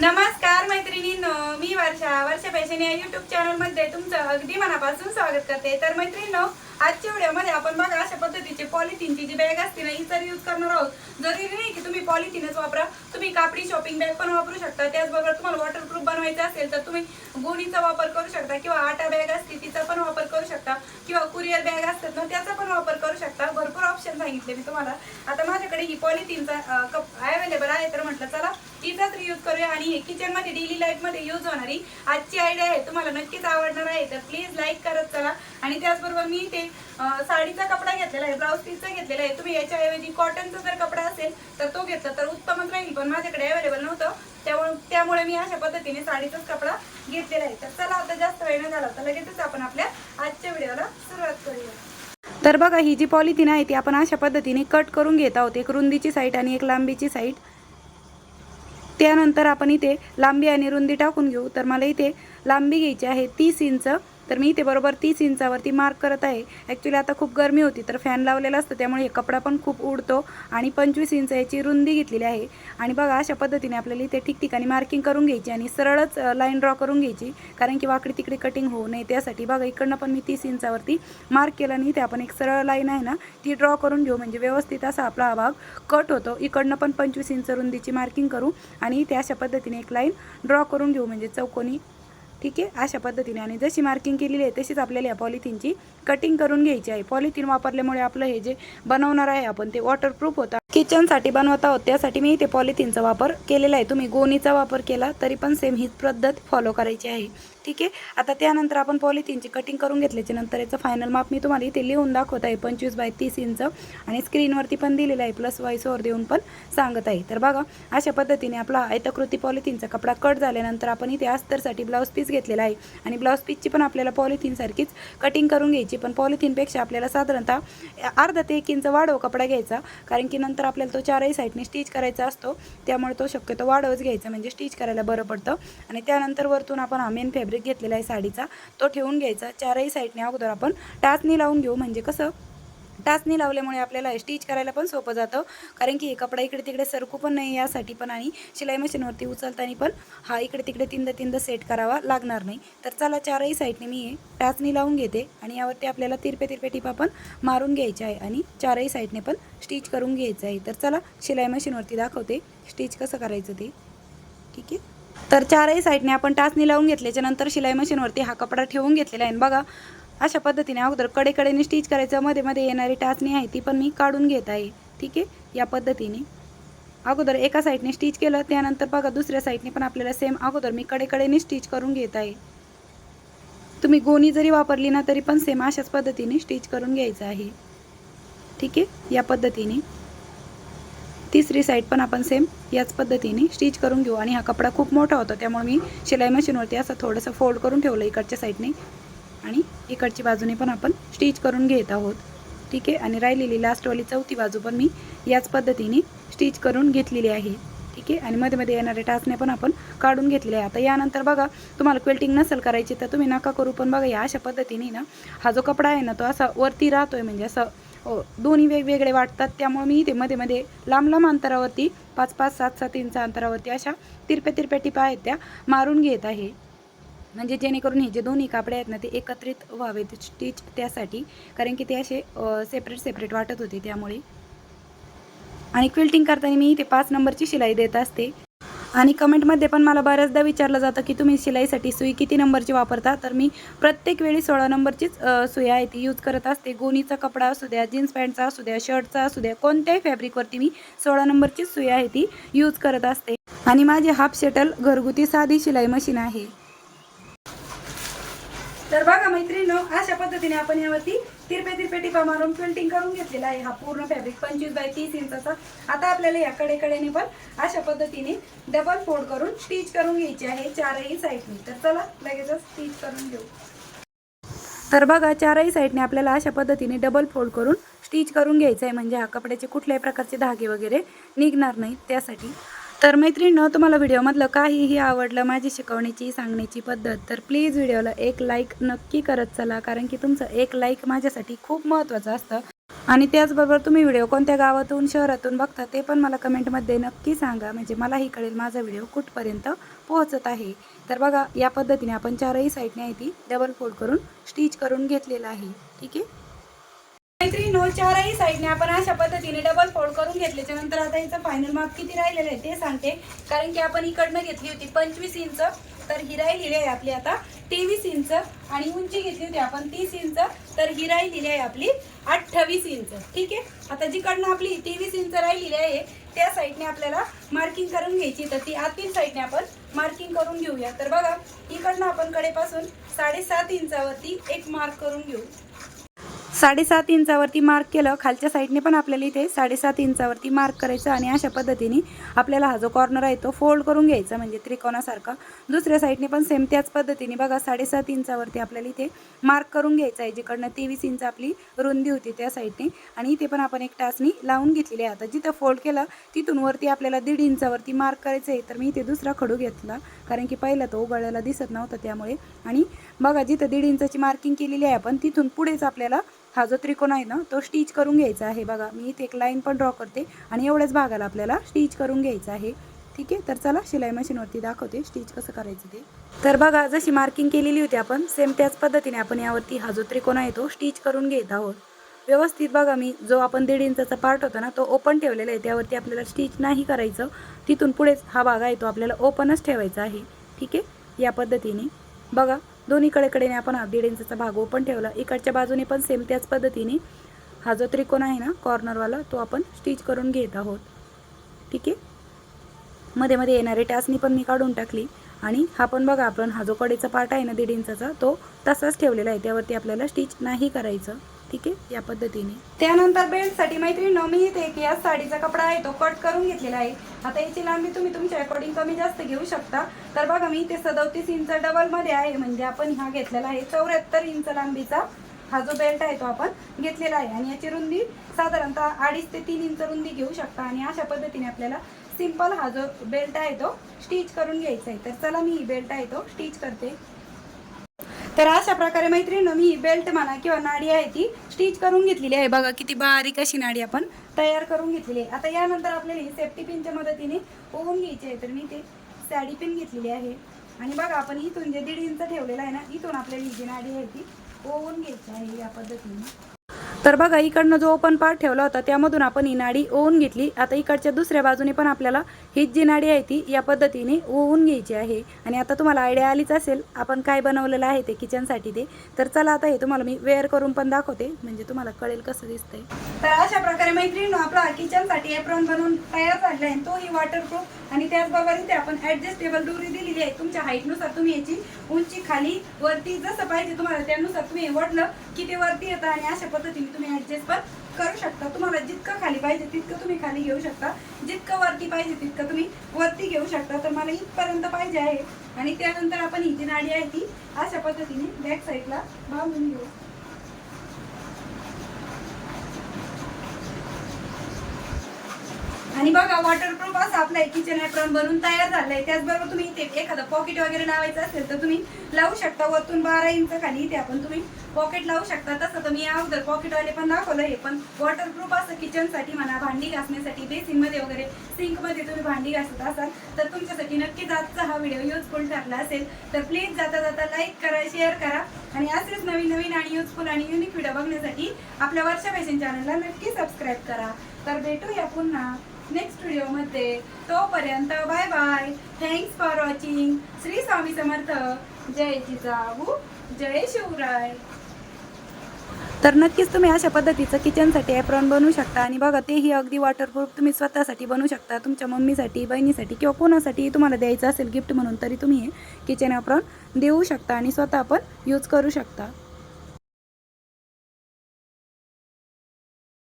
नमस्कार मैत्रिणींनो मी वर्षा वर्षा फॅशन या युट्यूब चॅनलमध्ये तुमचं अगदी मनापासून स्वागत करते. तर मैत्रिणींनो आजच्या व्हिडिओमध्ये आपण बघा अशा पद्धतीची पॉलिथिनची जी बॅग असते ना ही तर यूज करणार आहोत. जरुरी नाही की तुम्ही पॉलिथिनच वापरा तुम्ही कापडी शॉपिंग बॅग पण वापरू शकता. त्याचबरोबर तुम्हाला वॉटरप्रूफ बनवायचं असेल तर तुम्ही गोणीचा वापर करू शकता किंवा आटा बॅग असते तिचा पण वापर करू शकता किंवा कुरिअर बॅग असतात ना त्याचा पण वापर करू शकता. भरपूर ऑप्शन सांगितले मी तुम्हाला. आता माझ्याकडे ही पॉलिथिनचा कप अवेलेबल आहे तर म्हटलं चला तिचाच यूज करूया आणि हे किचनमध्ये डेली लाईफमध्ये यूज होणारी आजची आयडिया आहे. तुम्हाला नक्कीच आवडणार आहे. तर प्लीज लाईक करत चला. आणि त्याचबरोबर मी ते साडीचा कपडा घेतलेला आहे ब्लाऊज पीसचा घेतलेला आहे. तुम्ही याच्याऐवजी कॉटनचा जर कपडा असेल तर तो घेतला. तर उत्तमच राहील. पण माझ्याकडे अवेलेबल नव्हतं. त्यामुळे त्यामुळे मी अशा पद्धतीने साडीचाच कपडा घेतलेला आहे. तर चला आता जास्त वेळ न झाला तर लगेचच आपण आपल्या आजच्या व्हिडिओला सुरुवात करूया. तर बघा ही जी पॉलिथिन आहे ती आपण अशा पद्धतीने कट करून घेत आहोत. एक रुंदीची साईट आणि एक लांबीची साईट त्यानंतर आपण इथे लांबी आणि रुंदी टाकून घेऊ. तर मला इथे लांबी घ्यायची आहे तीस इंच. तर मी इथे बरोबर तीस इंचावरती मार्क करत आहे. ॲक्च्युली आता खूप गरमी होती तर फॅन लावलेला असतं त्यामुळे हे कपडा पण खूप उडतो आणि पंचवीस इंच याची रुंदी घेतलेली आहे. आणि बघा अशा पद्धतीने आपल्याला इथे ठिकठिकाणी मार्किंग करून घ्यायची आणि सरळच लाईन ड्रॉ करून घ्यायची. कारण की वाकडी तिकडे कटिंग होऊ नये त्यासाठी बघा इकडनं पण मी तीस इंचावरती मार्क केलं आणि इथे आपण एक सरळ लाईन आहे ना ती ड्रॉ करून घेऊ. म्हणजे व्यवस्थित असा आपला हा भाग कट होतो. इकडनं पण पंचवीस इंच रुंदीची मार्किंग करू आणि इथे अशा पद्धतीने एक लाईन ड्रॉ करून घेऊ. म्हणजे चौकोनी ठीक आहे? अशा पद्धतीने आणि जशी मार्किंग केलेली आहे तशीच आपल्याला या पॉलिथिनची कटिंग करून घ्यायची आहे. पॉलिथिन वापरल्यामुळे आपलं हे जे बनवणार आहे आपण ते वॉटरप्रूफ होतं. किचनसाठी बनवत आहोत त्यासाठी मी इथे पॉलिथिनचा वापर केलेला आहे. तुम्ही गोणीचा वापर केला तरी पण सेम हीच पद्धत फॉलो करायची आहे. ठीक आहे. आता त्यानंतर आपण पॉलिथिनची कटिंग करून घेतल्याच्या नंतर याचं फायनल माप मी तुम्हाला इथे लिहून दाखवत आहे. पंचवीस बाय तीस इंच आणि स्क्रीनवरती पण दिलेलं आहे. प्लस वाईसवर देऊन पण सांगत आहे. तर बघा अशा पद्धतीने आपला आयताकृती पॉलिथिनचा कपडा कट झाल्यानंतर आपण इथे अस्तरसाठी ब्लाऊज पीस घेतलेला आहे. आणि ब्लाऊज पीसची पण आपल्याला पॉलिथिनसारखीच कटिंग करून घ्यायची. पण पॉलिथिनपेक्षा आपल्याला साधारणतः अर्धा ते एक इंच वाढव कपडा घ्यायचा. कारण की नंतर आपल्याला तो चारही साईडने स्टिच करायचा असतो. त्यामुळे तो शक्यतो वाढवच घ्यायचा. म्हणजे स्टिच करायला बरं पडतं. आणि त्यानंतर वरतून आपण हा मेन फॅब्रिक घेतलेला आहे साडीचा तो ठेवून घ्यायचा. चारही साईडने अगोदर आपण टाचणी लावून घेऊ. म्हणजे कसं? टाचणी लावल्यामुळे आपल्याला स्टिच करायला पण सोपं जातं. कारण की हे कपडा इकडे तिकडे सरकू पण नाही यासाठी पण आणि शिलाई मशीनवरती उचलताना पण हा इकडे तिकडे तीनदा तीनदा सेट करावा लागणार नाही. तर चला चारही साईडने मी हे टाचणी लावून घेते आणि यावरती आपल्याला तिरपे तिरपे टिपा पण मारून घ्यायचे आहे आणि चारही साईडने पण स्टिच करून घ्यायचं आहे. तर चला शिलाई मशीनवरती दाखवते. स्टिच कसं करायचं ते? ठीक आहे? तर चारही साईडने आपण टाचणी लावून घेतल्याच्या नंतर शिलाई मशीनवरती हा कपडा ठेवून घेतलेला आहे. आणि बघा अशा पद्धतीने अगोदर कडेकडेने स्टिच करायचं. मध्ये मध्ये येणारी टाचणी आहे ती पण मी काढून घेत आहे. ठीक आहे? या पद्धतीने. अगोदर एका साईडने स्टिच केलं त्यानंतर बघा दुसऱ्या साईडने पण आपल्याला सेम अगोदर मी कडेकडेने स्टिच करून घेत आहे. तुम्ही गोणी जरी वापरली ना तरी पण सेम अशाच पद्धतीने स्टिच करून घ्यायचं आहे. ठीक आहे? या पद्धतीने. तिसरी साईड पण आपण सेम याच पद्धतीने स्टिच करून घेऊ. आणि हा कपडा खूप मोठा होता त्यामुळे मी शिलाई मशीनवरती असं थोडंसं फोल्ड करून ठेवलं इकडच्या साईडने आणि इकडची बाजूने पण आपण स्टिच करून घेत आहोत. ठीक आहे? आणि राहिलेली लास्टवाली चौथी बाजू पण मी याच पद्धतीने स्टिच करून घेतलेली आहे. ठीक आहे? आणि मध्ये मध्ये येणारे टाचणे पण आपण काढून घेतलेले आहे. आता यानंतर बघा तुम्हाला क्वेल्टिंग नसेल करायची तर तुम्ही नका करू. पण बघा या अशा पद्धतीने ना हा जो कपडा आहे ना तो असा वरती राहतोय. म्हणजे असं हो दोन्ही वेगवेगळे वाटतात. त्यामुळे मी इथे मध्ये मध्ये लांब लांब अंतरावरती पाच पाच सात सात इंच अंतरावरती अशा तिरप्या तिरप्या टिपा आहेत त्या मारून घेत आहे. म्हणजे जेणेकरून हे जे दोन्ही कापडे आहेत ना ते एकत्रित व्हावेत स्टिच त्यासाठी. कारण की ते असे सेपरेट सेपरेट वाटत होते त्यामुळे. आणि क्विल्टिंग करताना मी इथे पाच नंबरची शिलाई देत असते. आणि कमेंटमध्ये पण मला बऱ्याचदा विचारलं जातं की तुम्ही शिलाईसाठी सुई किती नंबरची वापरता? तर मी प्रत्येक वेळी सोळा नंबरचीच सुई आहे ती यूज करत असते. गोणीचा कपडा असू द्या जीन्स पॅन्टचा असू द्या शर्टचा असू द्या कोणत्याही फॅब्रिकवरती मी सोळा नंबरचीच सुई आहे ती यूज करत असते. आणि माझी हाफ शटल घरगुती साधी शिलाई मशीन आहे. तर बघा मैत्रिणीनो अशा पद्धतीने आपण यावरती तिरपे तिरपे टिपा मारून फिल्टिंग करून घेतलेला आहे हा पूर्ण फॅब्रिक पंचवीस बाय तीस इंचाचा. आता आपल्याला या कडेकडेने पण अशा पद्धतीने डबल फोल्ड करून स्टिच करून घ्यायची आहे चारही साईडनी तर चला लगेचच स्टिच करून घेऊ. तर बघा चारही साईडने आपल्याला अशा पद्धतीने डबल फोल्ड करून स्टिच करून घ्यायचं आहे. म्हणजे हा कपड्याचे कुठल्याही प्रकारचे धागे वगैरे निघणार नाहीत त्यासाठी. तर मैत्रिणीनं तुम्हाला व्हिडिओमधलं काहीही आवडलं माझी शिकवण्याची सांगण्याची पद्धत तर प्लीज व्हिडिओला एक लाईक नक्की करत चला कारण की तुमचं एक लाईक माझ्यासाठी खूप महत्त्वाचं असतं. आणि त्याचबरोबर तुम्ही व्हिडिओ कोणत्या गावातून शहरातून बघता ते पण मला कमेंटमध्ये नक्की सांगा. म्हणजे मलाही कळेल माझा व्हिडिओ कुठपर्यंत पोहोचत आहे. तर बघा या पद्धतीने आपण चारही साईडने आहे ती डबल फोल्ड करून स्टिच करून घेतलेलं आहे. ठीक आहे? मैत्रिणीनो चारही साईडने. आपण अशा पद्धतीने डबल फोल्ड करून घेतल्याच्या नंतर आता हिचं फायनल माप किती राहिलेलं आहे ते सांगते. कारण की आपण इकडनं घेतली होती पंचवीस इंच तर ही राहिलेली आहे आपली आता तेवीस इंच. आणि उंची घेतली होती आपण तीस इंच तर ही राहिलेली आहे आपली अठ्ठावीस इंच. ठीक आहे? आता जिकडनं आपली तेवीस इंच राहिलेली आहे त्या साईडने आपल्याला मार्किंग करून घ्यायची. तर ती आतील साईडने आपण मार्किंग करून घेऊया. तर बघा इकडनं आपण कडेपासून साडेसात इंचावरती एक मार्क करून घेऊ. साडेसात इंचावरती मार्क केलं. खालच्या साईडने पण आपल्याला इथे साडेसात इंचावरती मार्क करायचं आणि अशा पद्धतीने आपल्याला हा जो कॉर्नर आहे तो फोल्ड करून घ्यायचा म्हणजे त्रिकोणासारखा. दुसऱ्या साईडने पण सेम त्याच पद्धतीने बघा साडेसात इंचावरती आपल्याला इथे मार्क करून घ्यायचं आहे. जिकडनं तेवीस इंच आपली रुंदी होती त्या साईडने आणि इथे पण आपण एक टाचणी लावून घेतलेली आहे. आता जिथं फोल्ड केलं तिथून वरती आपल्याला दीड इंचावरती मार्क करायचं आहे. तर मी इथे दुसरा खडू घेतला कारण की पहिला तो उघडलेला दिसत नव्हता त्यामुळे. आणि बघा जिथं दीड इंचाची मार्किंग केलेली आहे आपण तिथून पुढेच आपल्याला हा जो त्रिकोण आहे ना तो स्टिच करून घ्यायचा आहे. बघा मी इथे एक लाईन पण ड्रॉ करते आणि एवढ्याच भागाला आपल्याला स्टिच करून घ्यायचं आहे. ठीक आहे? तर चला शिलाई मशीनवरती दाखवते स्टिच कसं करायचं ते. तर बघा जशी मार्किंग केलेली होती आपण सेम त्याच पद्धतीने आपण यावरती हा जो त्रिकोण आहे तो स्टिच करून घेत आहोत. व्यवस्थित बघा मी जो आपण दीड इंचाचा पार्ट होता ना तो ओपन ठेवलेला आहे. त्यावरती आपल्याला स्टिच नाही करायचं. तिथून पुढेच हा भाग आहे तो आपल्याला ओपनच ठेवायचा आहे. ठीक आहे? या पद्धतीने. बघा दोन्हीकडे कडेने आपण हाफ दीड इंचाचा भाग ओपन ठेवला. इकडच्या बाजूने पण सेम त्याच पद्धतीने. हा जो त्रिकोण आहे ना कॉर्नरवाला तो आपण स्टिच करून घेत आहोत. ठीक आहे? मध्ये मध्ये येणारे टाचणी पण मी काढून टाकली. आणि हा पण बघा आपण हा जो कडेचा पार्ट आहे ना दीड इंचाचा तो तसाच ठेवलेला आहे. त्यावरती आपल्याला स्टिच नाही करायचं. ठीक आहे? या पद्धतीने. त्यानंतर बेल्टसाठी मैत्रिणी मी इथे एक या साडीचा कपडा आहे तो कट करून घेतलेला आहे. आता याची लांबी तुम्ही तुमच्या अकॉर्डिंग कमी जास्त घेऊ शकता. तर बघा मी इथे सदोतीस इंच डबलमध्ये आहे म्हणजे आपण हा घेतलेला आहे. चौऱ्याहत्तर इंच लांबीचा हा जो बेल्ट आहे तो आपण घेतलेला आहे. आणि याची रुंदी साधारणतः अडीच ते तीन इंच रुंदी घेऊ शकता. आणि अशा पद्धतीने आपल्याला सिंपल हा जो बेल्ट आहे तो स्टिच करून घ्यायचा आहे. तर चला मी ही बेल्ट आहे तो स्टिच करते. तर अशा प्रकारे मैत्रिणी मी बेल्ट म्हणा किंवा नाडी आहे ती स्टिच करून घेतलेली आहे. बघा किती बारीक अशी नाडी आपण तयार करून घेतलेली आहे. आता यानंतर आपल्याला ही सेफ्टी पिनच्या मदतीने ओवून घ्यायची आहे. तर मी ते साडी पिन घेतलेली आहे. आणि बघा आपण इथून जे दीड इंच ठेवलेलं आहे ना इथून आपल्याला ही जी नाडी आहे ती ओवून घ्यायची आहे या पद्धतीने. तर बघा इकडनं जो ओपन पार्ट ठेवला होता त्यामधून आपण ही नाडी ओवून घेतली. आता इकडच्या दुसऱ्या बाजूने पण आपल्याला हीच जी नाडी आहे ती या पद्धतीने ओवून घ्यायची आहे. आणि आता तुम्हाला आयडिया आलीच असेल आपण काय बनवलेलं आहे ते किचनसाठी ते. तर चला आता हे तुम्हाला मी वेअर करून पण दाखवते म्हणजे तुम्हाला कळेल कसं दिसतंय. तर अशा प्रकारे मैत्रिणी आपला किचनसाठी एप्रॉन बनवून तयार झालेला आहे. तोही वॉटरप्रूफ आणि त्याचबरोबर इथे आपण ॲडजस्टेबल दोरी दिलेली आहे. तुमच्या हाईटनुसार तुम्ही याची उंची खाली वरती जसं पाहिजे तुम्हाला त्यानुसार तुम्ही वडलं की ते वरती येतं. आणि अशा पद्धतीने तुम्ही ऍडजस्ट पण करू शकता. तुम्हाला जितकं खाली पाहिजे तितकं तुम्ही खाली घेऊ शकता. जितकं वरती पाहिजे तितकं तुम्ही वरती घेऊ शकता. तर मला इथपर्यंत पाहिजे आहे. आणि त्यानंतर आपण ही जी नाडी आहे ती अशा पद्धतीने बॅक साईडला बांधून घेऊ. आणि बघा वॉटरप्रूफ असं आपलं किचन ॲप्रॉन बनून तयार झालंय. त्याचबरोबर तुम्ही इथे एखादं पॉकेट वगैरे लावायचं असेल तर तुम्ही लावू शकता. वरतून बारा इंच खाली इथे आपण तुम्ही पॉकेट लावू शकता. तसं तर मी अगोदर पॉकेटवाले पण दाखवलं हे पण वॉटरप्रूफ असं किचनसाठी म्हणा भांडी घासण्यासाठी बेसिनमध्ये वगैरे सिंकमध्ये तुम्ही भांडी घासत असाल तर तुमच्यासाठी नक्कीच आजचा हा व्हिडिओ युजफुल ठरला असेल. तर प्लीज जाता जाता लाईक करा शेअर करा. आणि असेच नवीन नवीन आणि युजफुल आणि युनिक व्हिडिओ बघण्यासाठी आपल्या वर्षा फॅशन चॅनलला नक्की सबस्क्राईब करा. तर भेटूया पुन्हा. नेक्स्ट व्हिडिओमध्ये तोपर्यंत bye bye thanks for watching Shri Swami Samarth. जय जिजाऊ. जय शिवराय. तर नक्कीच तुम्ही अशा पद्धतीचं किचनसाठी ॲप्रॉन बनवू शकता आणि बघा तेही अगदी वॉटरप्रूफ तुम्ही स्वतःसाठी बनवू शकता तुमच्या मम्मीसाठी बहिणीसाठी किंवा कोणासाठी तुम्हाला द्यायचं असेल गिफ्ट म्हणून तरी तुम्ही हे किचन ॲप्रॉन देऊ शकता आणि स्वतः पण यूज करू शकता.